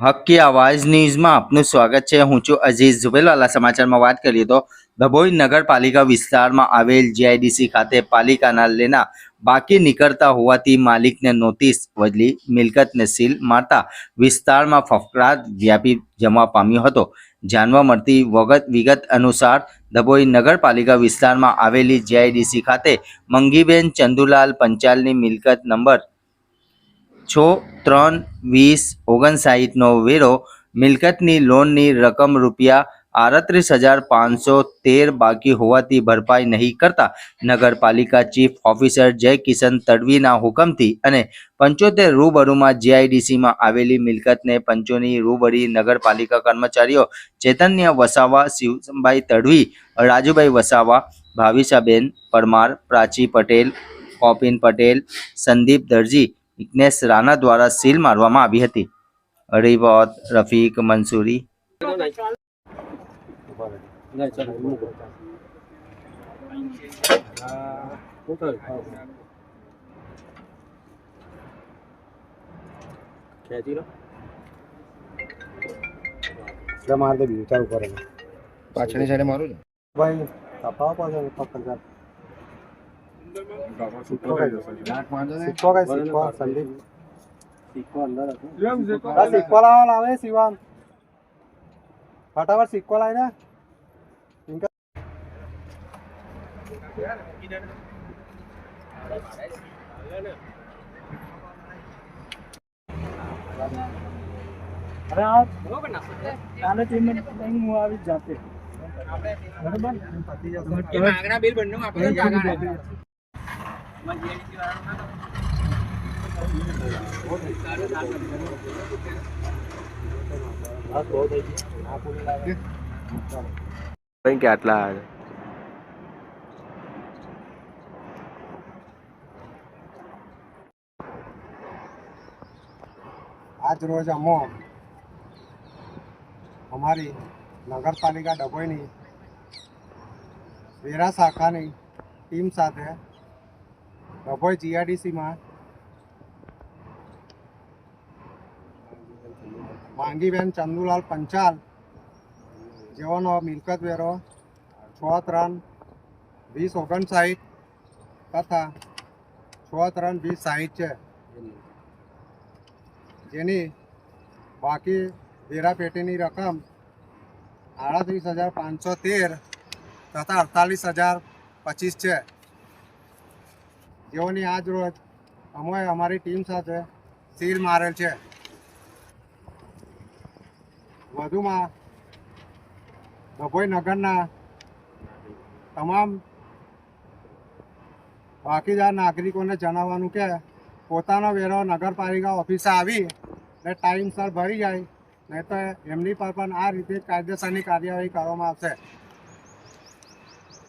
હક્કી આવાજ ન્યૂઝમાં આપનું સ્વાગત છે. હું છું અઝીઝ ઝુબેલવાલા સમાચારમાં વાત કરીએ તો ડભોઈ નગરપાલિકા વિસ્તારમાં આવેલ જીઆઈડીસી ખાતે પાલિકાના લેના બાકી નીકળતા હોવાથી માલિકને નોટિસ બદલી મિલકતને સીલ મારતા વિસ્તારમાં ફફડાટ વ્યાપી જમા પામ્યો હતો. જાણવા મળતી વગત વિગત અનુસાર ડભોઈ નગરપાલિકા વિસ્તારમાં આવેલી જીઆઈડીસી ખાતે મંગીબેન ચંદુલાલ પંચાલની મિલકત નંબર છ, ત્રણ, વીસ, ઓગણસાઠનો વેરો મિલકતની લોનની રકમ રૂપિયા આડત્રીસ હજાર પાંચસો તેર બાકી હોવાથી ભરપાઈ નહીં કરતા નગરપાલિકા ચીફ ઓફિસર જય કિશન તડવીના હુકમથી અને પંચોતેર રૂબરૂમાં જીઆઈડીસીમાં આવેલી મિલકતને પંચોની રૂબરી નગરપાલિકા કર્મચારીઓ ચેતન્ય વસાવા શિવસંભાઈ તડવી, રાજુભાઈ વસાવા, ભાવિશાબેન પરમાર, પ્રાચી પટેલ કોપિન પટેલ, સંદીપ દરજી ઇગ્નેશ રાણા દ્વારા સીલ મારવામાં આવી હતી રિપોર્ટ રફીક મંસૂરી નહીં ચાલો મૂકો ખેંચી લો મારે તો બીજું ચાલુ કરે પાછળની સાઈડે મારું છે ભાઈ કપાવ પડશે ને પકડ જા. સિક્કો કઈ દાંત માંડો ને સિક્કો સિક્કો અંદર હતો આ સિક્કો લાવો લાવે શિવાન ફટાફટ સિક્કો બરોબર અરે આ આને પેમેન્ટ હું આવી જ જાતે કે આટલા આજ રોજ અમો અમારી નગરપાલિકા ડભોઈની વેરા શાખાની ટીમ સાથે ડભોઈ જીઆરડીસીમાં માંગીબેન ચંદુલાલ, પંચાલ જેઓનો મિલકત વેરો છ ત્રણ વીસ ઓગણસાઠ તથા છ ત્રણ વીસ સાહીઠ છે. જેની બાકી વેરાપેટીની રકમ આડત્રીસ હજાર પાંચસો તેર તથા અડતાલીસ હજાર પચીસ છે. જેઓની આજ રોજ અમે અમારી ટીમ સાથે સીલ મારેલ છે. વધુમાં ડભોઈ નગરના તમામ બાકીદાર નાગરિકોને જણાવવાનું કે પોતાનો વેરો નગરપાલિકા ઓફિસે આવી ને ટાઈમસર ભરી જાય નહીં તો એમની પર પણ આ રીતે કાયદેસરની કાર્યવાહી કરવામાં આવશે.